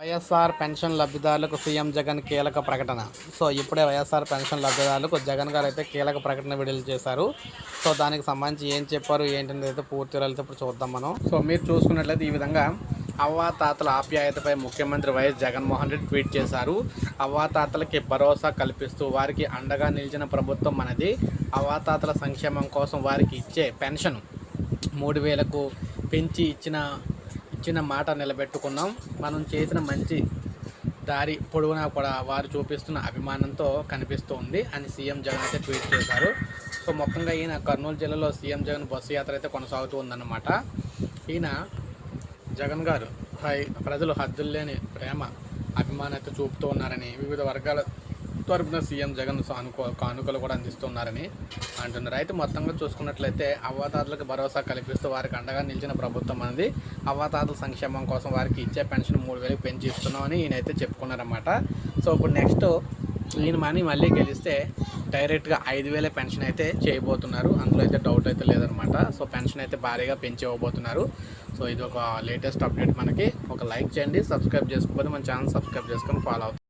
YSR pension లబ్ధిదారులకు CM Jagan కీలక ప్రకటన. సో ఇప్పుడే వైఎస్ఆర్ పెన్షన్ లబ్ధిదారులకు జగన్ గారు అయితే కీలక ప్రకటన విడుదల చేశారు. సో దానికి సంబంధించి ఏం చెప్పారు ఏంటనేది అయితే పూర్తి వివరాలు ఇప్పుడు చూద్దాం మనం. సో మీరు చూసుకున్నట్లయితే ఈ విధంగా అవ్వాతాతల ఆప్యాయతపై ముఖ్యమంత్రి వైఎస్ జగన్మోహన్ రెడ్డి ట్వీట్ చేశారు. అవ్వాతాతలకి భరోసా కల్పిస్తూ వారికి అండగా నిలిచిన ప్రభుత్వం మనది అవ్వాతాతల సంక్షేమం కోసం వారికి ఇచ్చే పెన్షన్ మూడు వేలకు పెంచి ఇచ్చిన ఇచ్చిన మాట నిలబెట్టుకున్నాం. మనం చేసిన మంచి దారి పొడవునా కూడా వారు చూపిస్తున్న అభిమానంతో కనిపిస్తూ ఉంది అని సీఎం జగన్ అయితే ట్వీట్ చేశారు. సో మొత్తంగా ఈయన కర్నూలు జిల్లాలో సీఎం జగన్ బస్సు యాత్ర అయితే కొనసాగుతూ ఉందన్నమాట. ఈయన జగన్ గారు ప్రజలు ప్రజలు హద్దుల్లేని ప్రేమ అభిమానం అయితే చూపుతూ ఉన్నారని వివిధ వర్గాల తరపున సీఎం జగన్ సానుకూ కానుకలు కూడా అందిస్తున్నారని అంటున్నారు. అయితే మొత్తంగా చూసుకున్నట్లయితే అవ్వాతాతలకు భరోసా కల్పిస్తూ వారికి అండగా నిలిచిన ప్రభుత్వం అనేది అవ్వాతాతల సంక్షేమం కోసం వారికి ఇచ్చే పెన్షన్ మూడు వేలకు పెంచి ఇస్తున్నామని ఈయనైతే అయితే చెప్పుకున్నారన్నమాట. సో ఇప్పుడు నెక్స్ట్ ఈయన మనీ మళ్ళీ గెలిస్తే డైరెక్ట్గా ఐదు వేల పెన్షన్ అయితే చేయబోతున్నారు. అందులో అయితే డౌట్ అయితే లేదనమాట సో పెన్షన్ అయితే భారీగా పెంచి ఇవ్వబోతున్నారు. సో ఇది ఒక లేటెస్ట్ అప్డేట్ మనకి. ఒక లైక్ చేయండి సబ్స్క్రైబ్ చేసుకోకపోతే మన ఛానల్ సబ్స్క్రైబ్ చేసుకొని ఫాలో అవుతుంది